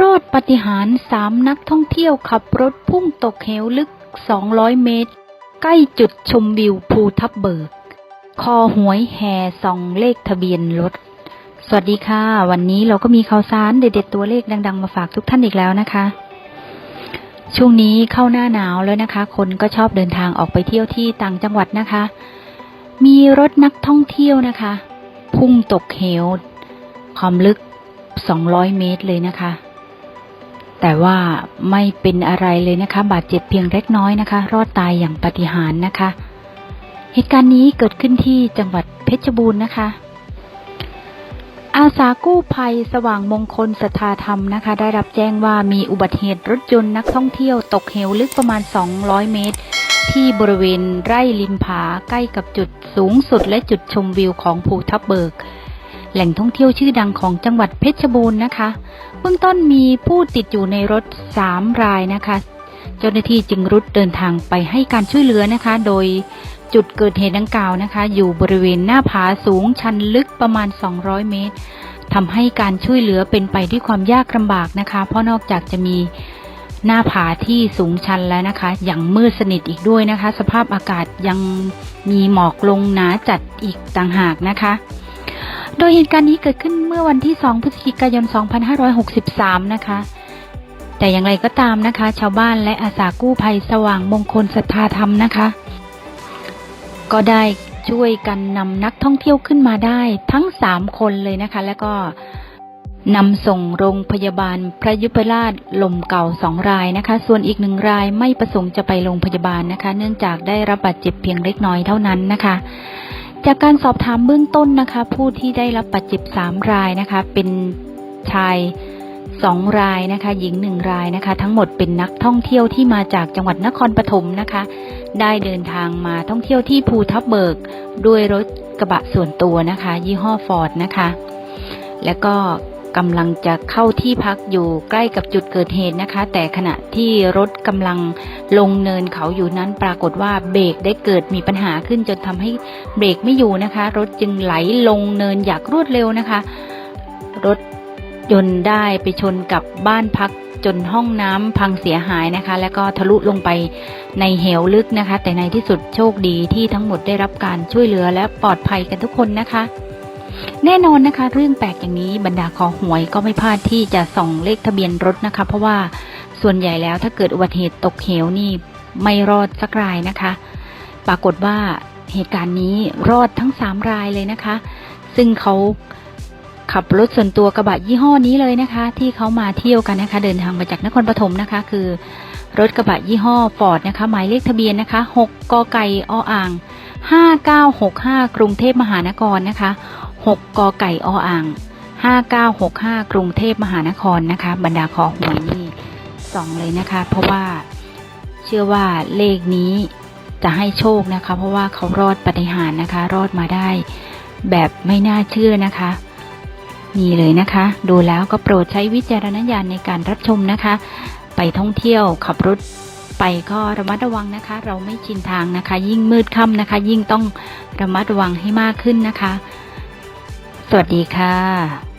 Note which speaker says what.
Speaker 1: รอดปฏิหารสามนักท่องเที่ยวขับรถพุ่งตกเหวลึก 200 เมตร ใกล้จุดชมวิวภูทับเบิก คอหวยแห่ส่องเลขทะเบียนรถ สวัสดีค่ะ วันนี้เราก็มีข่าวสารเด็ดๆตัวเลขดัง ๆ มาฝากทุกท่านอีกแล้วนะคะ ช่วงนี้เข้าหน้าหนาวแล้วนะคะ คนก็ชอบเดินทางออกไปเที่ยวที่ต่างจังหวัดนะคะ มีรถนักท่องเที่ยวนะคะ พุ่งตกเหว ความลึก 200 เมตรเลยนะคะ แต่ว่าไม่เป็นอะไรเลยนะคะ บาดเจ็บเพียงเล็กน้อยนะคะ รอดตายอย่างปาฏิหาริย์นะคะ เหตุการณ์นี้เกิดขึ้นที่จังหวัดเพชรบูรณ์นะคะ อาสากู้ภัยสว่างมงคลสถาธรรมนะคะ ได้รับแจ้งว่ามีอุบัติเหตุรถยนต์นักท่องเที่ยวตกเหวลึกประมาณ 200 เมตร ที่บริเวณไร่ริมผาใกล้กับจุดสูงสุดและจุดชมวิวของภูทับเบิก แหล่งท่องเที่ยวชื่อดังของจังหวัดเพชรบูรณ์นะคะ เบื้องต้นมีผู้ติดอยู่ในรถ 3 รายนะคะ เจ้าหน้าที่จึงรุดเดินทางไปให้การช่วยเหลือนะคะ โดยจุดเกิดเหตุดังกล่าวนะคะ อยู่บริเวณหน้าผาสูงชันลึกประมาณ 200 เมตรทำให้การช่วยเหลือเป็นไปด้วยความยากลำบากนะคะ เพราะนอกจากจะมีหน้าผาที่สูงชันแล้วนะคะย่างมืดสนิทอีกด้วยนะคะ สภาพอากาศยังมีหมอกลงหนาจัดอีกต่างหากนะคะ โดยเหตุการณ์นี้เกิดขึ้นเมื่อวันที่ 2 พฤศจิกายน 2563 นะคะ แต่อย่างไรก็ตามนะคะ ชาวบ้านและอาสากู้ภัยสว่างมงคลศรัทธาธรรมนะคะ ก็ได้ช่วยกันนำนักท่องเที่ยวขึ้นมาได้ทั้ง 3 คนเลยนะคะ แล้วก็นำส่งโรงพยาบาลพระยุพราชลมเก่าสองรายนะคะ ส่วนอีกหนึ่งรายไม่ประสงค์จะไปโรงพยาบาลนะคะ เนื่องจากได้รับบาดเจ็บเพียงเล็กน้อยเท่านั้นนะคะ จากการสอบถามเบื้องต้นนะคะ ผู้ที่ได้รับบาดเจ็บสามรายนะคะ เป็นชายสองรายนะคะ หญิงหนึ่งรายนะคะ ทั้งหมดเป็นนักท่องเที่ยวที่มาจากจังหวัดนครปฐมนะคะ ได้เดินทางมาท่องเที่ยวที่ภูทับเบิกด้วยรถกระบะส่วนตัวนะคะ ยี่ห้อฟอร์ดนะคะ แล้วก็ กำลังจะเข้าที่พักอยู่ใกล้กับจุดเกิดเหตุนะคะ แต่ขณะที่รถกำลังลงเนินเขาอยู่นั้นปรากฏว่าเบรกได้เกิดมีปัญหาขึ้นจนทำให้เบรกไม่อยู่นะคะ รถจึงไหลลงเนินอย่างรวดเร็วนะคะ รถยนต์ได้ไปชนกับบ้านพักจนห้องน้ำพังเสียหายนะคะ แล้วก็ทะลุลงไปในเหวลึกนะคะ แต่ในที่สุดโชคดีที่ทั้งหมดได้รับการช่วยเหลือและปลอดภัยกันทุกคนนะคะ แน่นอนนะคะ เรื่องแปลกอย่างนี้บรรดาคอหวยก็ไม่พลาดที่จะส่องเลขทะเบียนรถนะคะ เพราะว่าส่วนใหญ่แล้วถ้าเกิดอุบัติเหตุตกเหวนี่ไม่รอดสักรายนะคะ ปรากฏว่าเหตุการณ์นี้รอดทั้งสามรายเลยนะคะ ซึ่งเขาขับรถส่วนตัวกระบะยี่ห้อนี้เลยนะคะ ที่เขามาเที่ยวกันนะคะ เดินทางมาจากนครปฐมนะคะ คือ รถกระบะยี่ห้อฟอร์ดนะคะ หมายเลขทะเบียนนะคะ6กไก่ออ่าง 5965 กรุงเทพมหานครนะคะ 6กไก่ออ่าง 5965 กรุงเทพมหานครนะคะ บรรดาคอหวยนี่สองเลยนะคะ เพราะว่าเชื่อว่าเลขนี้จะให้โชคนะคะ เพราะว่าเขารอดปฏิหารนะคะ รอดมาได้แบบไม่น่าเชื่อนะคะนี่เลยนะคะ ดูแล้วก็โปรดใช้วิจารณญาณในการรับชมนะคะ ไปท่องเที่ยวขับรถ ไปก็ระมัดระวังนะคะ เราไม่ชินทางนะคะ ยิ่งมืดค่ำนะคะ ยิ่งต้องระมัดระวังให้มากขึ้นนะคะ สวัสดีค่ะ